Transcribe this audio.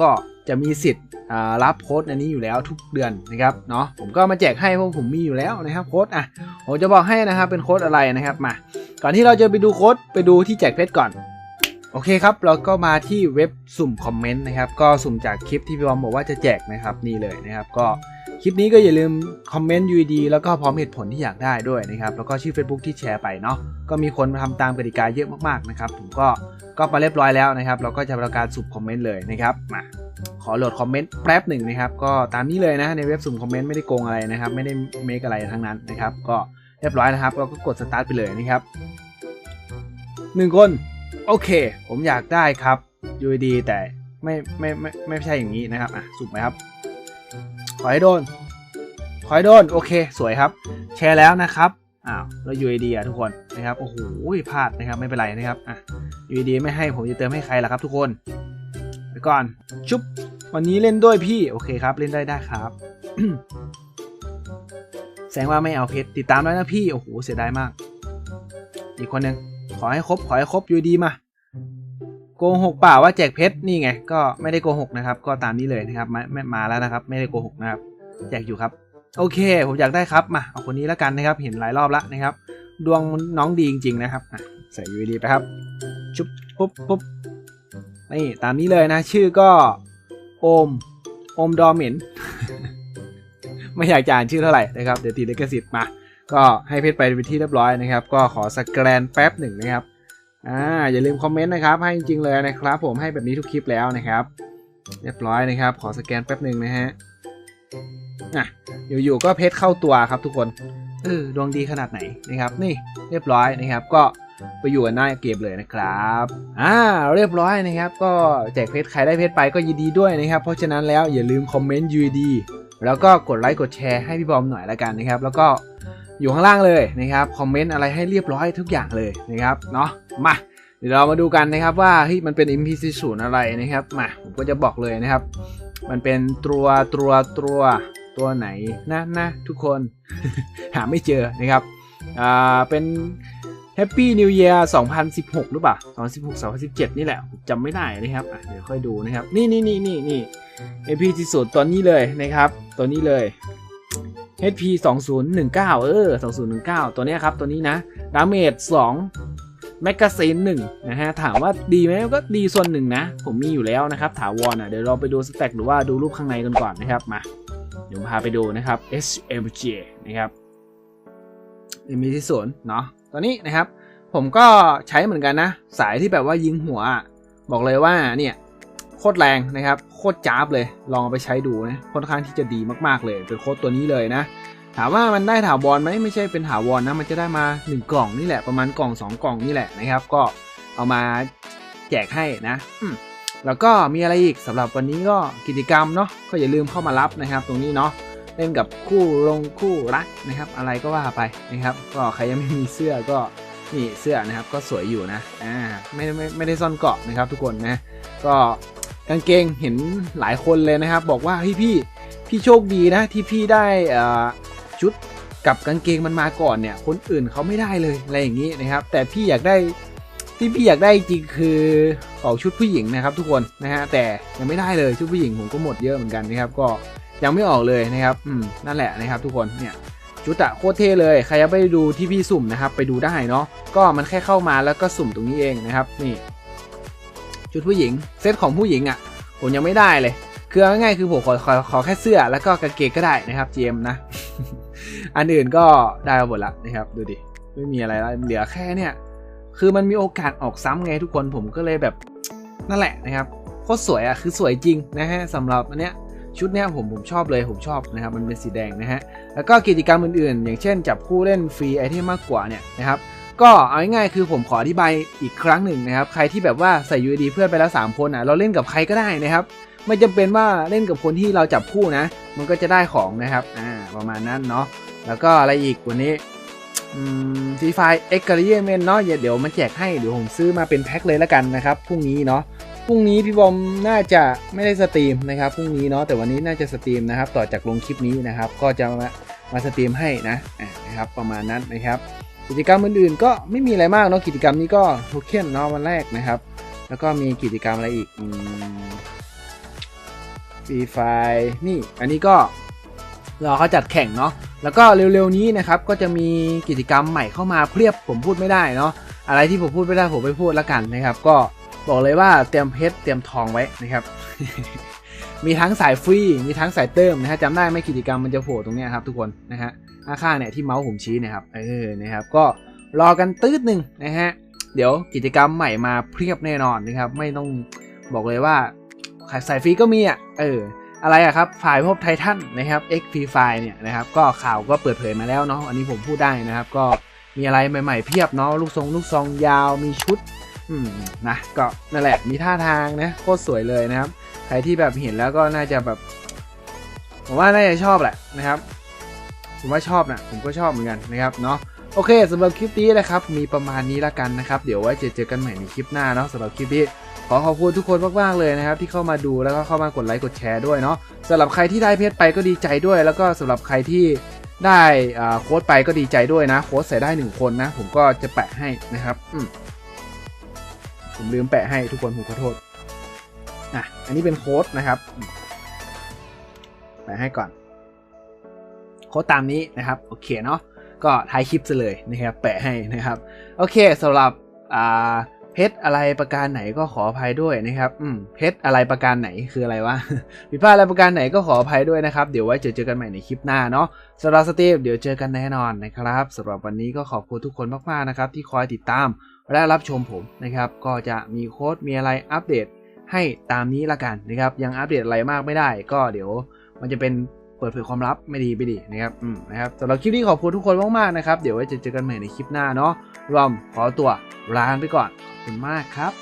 ก็จะมีสิทธิ์รับโค้ดอันนี้อยู่แล้วทุกเดือนนะครับเนาะผมก็มาแจกให้เพราะผมมีอยู่แล้วนะครับโค้ดอะผมจะบอกให้นะครับเป็นโค้ดอะไรนะครับมา ก่อนที่เราจะไปดูโค้ดไปดูที่แจกเพชรก่อนโอเคครับ เราก็มาที่เว็บสุ่มคอมเมนต์นะครับ ก็สุ่มจากคลิปที่พี่บอมบอกว่าจะแจกนะครับนี่เลยนะครับ ก็ คลิปนี้ก็อย่าลืมคอมเมนต์ UID แล้วก็พร้อมเหตุผลที่อยากได้ด้วยนะครับแล้วก็ชื่อ Facebook ที่แชร์ไปเนาะก็มีคนทำตามกติกาเยอะมากๆนะครับผมก็ก็มาเรียบร้อยแล้วนะครับเราก็จะประการสุ่มคอมเมนต์เลยนะครับมาขอโหลดคอมเมนต์แป๊บหนึ่งนะครับก็ตามนี้เลยนะในเว็บสุ่มคอมเมนต์ไม่ได้โกงอะไรนะครับไม่ได้เมคอะไรทั้งนั้นนะครับก็เรียบร้อยนะครับเราก็กดสตาร์ทไปเลยนะครับหนึ่งคนโอเค ผมอยากได้ครับ UID แต่ไม่ไม่ไม่ไม่ใช่อย่างนี้นะครับอะสุกไหมครับ ขอให้โดน ขอให้โดน โอเค สวยครับ แชร์แล้วนะครับอ้าวแล้ว UID อะทุกคนนะครับ โอ้โหพลาดนะครับ ไม่เป็นไรนะครับ อะ UID ไม่ให้ผมจะเติมให้ใครล่ะครับทุกคนไปก่อน ชุบ วันนี้เล่นด้วยพี่ โอเคครับ เล่นได้ได้ครับ แสดงว่าไม่เอาเพชร ติดตามแล้วนะพี่ โอ้โห เสียดายมาก อีกคนหนึ่งขอให้ครบ ขอให้ครบยูดีมา โกหกเปล่าว่าแจกเพชรนี่ไงก็ไม่ได้โกหกนะครับ ก็ตามนี้เลยนะครับไม่ไม่มาแล้วนะครับ ไม่ได้โกหกนะครับแจกอยู่ครับ โอเค ผมอยากได้ครับมาเอาคนนี้แล้วกันนะครับ เห็นหลายรอบแล้วนะครับ ดวงน้องดีจริง ๆ นะครับใส่ยูดีไปครับ ชุบปุ๊บปุ๊บนี่ตามนี้เลยนะ ชื่อก็โอมโอมดอมเหม็นไม่อยากจะอ่านชื่อเท่าไหร่นะครับเดี๋ยวตีลิขสิทธิ์มา ก็ให้เพชรไปเป็นที่เรียบร้อยนะครับ ก็ขอสแกนแป๊บหนึ่งนะครับ อ่าอย่าลืมคอมเมนต์นะครับ ให้จริงๆเลยนะครับ ผมให้แบบนี้ทุกคลิปแล้วนะครับ เรียบร้อยนะครับ ขอสแกนแป๊บหนึ่งนะฮะอะอยู่ๆก็เพชรเข้าตัวครับทุกคนเออดวงดีขนาดไหนนะครับ นี่เรียบร้อยนะครับ ก็ไปอยู่กันหน้าเกมเลยนะครับอ่าเรียบร้อยนะครับ ก็แจกเพชรใครได้เพชรไปก็ยินดีด้วยนะครับ เพราะฉะนั้นแล้วอย่าลืมคอมเมนต์ UID แล้วก็กดไลค์กดแชร์ให้พี่บอมหน่อยละกันนะครับ แล้วก็ อยู่ข้างล่างเลยนะครับคอมเมนต์อะไรให้เรียบร้อยทุกอย่างเลยนะครับเนาะมาเดี๋ยวเรามาดูกันนะครับว่าเฮ้ยมันเป็น NPC ศูนย์อะไรนะครับมาผมก็จะบอกเลยนะครับ มันเป็นตัวตัวตัวตัวไหนนะนะทุกคน หาไม่เจอนะครับอ่าเป็น Happy New Year 2016 หรือเปล่า 2016 2017 นี่แหละจำไม่ได้นะครับเดี๋ยวค่อยดูนะครับ นี่นี่นี่นี่นี่ NPC ศูนย์ตัวนี้เลยนะครับ ตัวนี้เลย HP 2019 เออ 2019 ตัวนี้ครับ ตัวนี้นะ ดาเมจ2แมกกาซีน1นะฮะ ถามว่าดีไหมก็ดีส่วนหนึ่งนะ ผมมีอยู่แล้วนะครับ ถาวรอะ เดี๋ยวเราไปดูสแต็กหรือว่าดูรูปข้างในกันก่อนนะครับ มา เดี๋ยวพาไปดูนะครับ SMG นะครับมีที่ศูนย์เนาะ ตัวนี้นะครับ ผมก็ใช้เหมือนกันนะ สายที่แบบว่ายิงหัว บอกเลยว่าเนี่ย โคตรแรงนะครับ โคตรจ้าบเลย ลองเอาไปใช้ดูนะ ค่อนข้างที่จะดีมากๆเลย เป็นโค้ดตัวนี้เลยนะ ถามว่ามันได้ถาวรไหมไม่ใช่เป็นถาวรนะ มันจะได้มา 1 กล่องนี่แหละ ประมาณกล่อง 2 กล่องนี่แหละนะครับ ก็เอามาแจกให้นะแล้วก็มีอะไรอีกสำหรับวันนี้ก็กิจกรรมเนาะ ก็อย่าลืมเข้ามารับนะครับ ตรงนี้เนาะ เล่นกับคู่ลงคู่รักนะครับ อะไรก็ว่าไปนะครับ ก็ใครยังไม่มีเสื้อก็นี่เสื้อนะครับก็สวยอยู่นะ อ่าไม่ไม่ไม่ได้ซ่อนเกาะนะครับทุกคนนะ ก็ กางเกงเห็นหลายคนเลยนะครับ บอกว่าเฮ้ยพี่พี่โชคดีนะที่พี่ได้ชุดกับกางเกงมันมาก่อนเนี่ย คนอื่นเขาไม่ได้เลยอะไรอย่างนี้นะครับ แต่พี่อยากได้ที่พี่อยากได้จริงคือของชุดผู้หญิงนะครับ ทุกคนนะฮะแต่ยังไม่ได้เลยชุดผู้หญิงผมก็หมดเยอะเหมือนกันนะครับ ก็ยังไม่ออกเลยนะครับอืมนั่นแหละนะครับ ทุกคนเนี่ยชุดอะโคตรเท่เลยใครยังไม่ได้ดูที่พี่สุ่มนะครับ ไปดูได้เนาะก็มันแค่เข้ามาแล้วก็สุ่มตรงนี้เองนะครับ นี่ ชุดผู้หญิง เซตของผู้หญิงอะ่ะ ผมยังไม่ได้เลย คือง่ายๆคือผมขอขอขอแค่เสื้อแล้วก็กางเกงก็ได้นะครับ GM นะ อันอื่นก็ได้หมดละนะครับ ดูดิ ไม่มีอะไรแล้วเหลือแค่เนี่ย คือมันมีโอกาสออกซ้ำไงทุกคนผมก็เลยแบบนั่นแหละนะครับโคตรสวยอะคือสวยจริงนะฮะสำหรับอันเนี้ยชุดเนี้ยผมผมชอบเลยผมชอบนะครับมันเป็นสีแดงนะฮะแล้วก็กิจกรรมอื่นๆ อย่างเช่น จับคู่เล่นฟรีไอเทมมากกว่าเนี่ยนะครับ ก็เอาง่ายๆคือผมขออธิบายอีกครั้งหนึ่งนะครับ ใครที่แบบว่าใส่ UID เพื่อนไปแล้ว3คนอะเราเล่นกับใครก็ได้นะครับ ไม่จำเป็นว่าเล่นกับคนที่เราจับคู่นะ มันก็จะได้ของนะครับ อ่า ประมาณนั้นเนาะ แล้วก็อะไรอีกวันนี้อืมฟรีไฟเอ็กซ์การ์เยเมนเนาะเดี๋ยวมันแจกให้เดี๋ยวผมซื้อมาเป็นแพ็คเลยแล้วกันนะครับพรุ่งนี้เนาะพรุ่งนี้พี่บอมน่าจะไม่ได้สตรีมนะครับพรุ่งนี้เนาะแต่วันนี้น่าจะสตรีมนะครับ ต่อจากลงคลิปนี้นะครับ ก็จะมามาสตรีมให้นะอ่านะครับประมาณนั้นนะครับ กิจกรรมอื่นๆ ก็ไม่มีอะไรมากเนาะกิจกรรมนี้ก็โทเค็นเนาะวันแรกนะครับ แล้วก็มีกิจกรรมอะไรอีกฟรีไฟนี่อันนี้ก็รอเขาจัดแข่งเนาะแล้วก็เร็วๆนี้นะครับก็จะมีกิจกรรมใหม่เข้ามาเพียบผมพูดไม่ได้เนาะอะไรที่ผมพูดไม่ได้ผมไม่พูดล้วกันนะครับ ก็บอกเลยว่าเตรียมเพชรเตรียมทองไว้นะครับ มีทั้งสายฟรีมีทั้งสายเติมนะฮะจำได้ไหมกิจกรรมมันจะโผล่ตรงนี้ครับทุกคนนะฮะ ข้างๆเนี่ยที่เมาส์ผมชี้นะครับเออนะครับก็รอกันตืดหนึ่งนะฮะเดี๋ยวกิจกรรมใหม่มาเพียบแน่นอนนะครับไม่ต้องบอกเลยว่าขายสายฟรีก็มีอะเอออะไรอะครับฝ่ายพบไททันนะครับ XP ไฟเนี่ยนะครับก็ข่าวก็เปิดเผยมาแล้วเนาะอันนี้ผมพูดได้นะครับ ก็มีอะไรใหม่ ๆ เพียบเนาะลูกทรงลูกซองยาวมีชุดอืมนะก็นั่นแหละมีท่าทางนะโคตรสวยเลยนะครับ ใครที่แบบเห็นแล้วก็น่าจะแบบผมว่าน่าจะชอบแหละนะครับ ผมว่าชอบนะผมก็ชอบเหมือนกันนะครับเนาะโอเคสำหรับคลิปนี้นะครับมีประมาณนี้ละกันนะครับ เดี๋ยวไว้เจอกันใหม่ในคลิปหน้าเนาะสำหรับคลิปนี้ขอขอบคุณทุกคนมากๆเลยนะครับ ที่เข้ามาดูแล้วก็เข้ามากดไลค์กดแชร์ด้วยเนาะสำหรับใครที่ได้เพชรไปก็ดีใจด้วย แล้วก็สำหรับใครที่ได้โค้ดไปก็ดีใจด้วยนะ โค้ดใส่ได้หนึ่งคนนะ ผมก็จะแปะให้นะครับอืผมลืมแปะให้ทุกคนผมขอโทษอะอันนี้เป็นโค้ดนะครับไปะให้ก่อน โค้ดตามนี้นะครับโอเคเนาะก็ท้ายคลิปซะเลยนะครับแปะให้นะครับ โอเคสำหรับอ่าเพชรอะไรประการไหนก็ขออภัยด้วยนะครับอืมเพชรอะไรประการไหนคืออะไรวะผิดพลาดอะไรประการไหนก็ขออภัยด้วยนะครับ เดี๋ยวไว้เจอเจอกันใหม่ในคลิปหน้าเนาะสำหรับสตีฟเดี๋ยวเจอกันแน่นอนนะครับสำหรับวันนี้ก็ขอบคุณทุกคนมากๆนะครับ ที่คอยติดตามและรับชมผมนะครับ ก็จะมีโค้ดมีอะไรอัปเดตให้ตามนี้ละกันนะครับ ยังอัปเดตอะไรมากไม่ได้ ก็เดี๋ยวมันจะเป็น เปิดเผยความลับไม่ดีไม่ดีนะครับอืมนะครับสำหรับคลิปนี้ขอบคุณทุกคนมากๆนะครับ เดี๋ยวไว้เจอกันใหม่ในคลิปหน้าเนาะรวมขอตัวลาไปก่อนขอบคุณมากครับ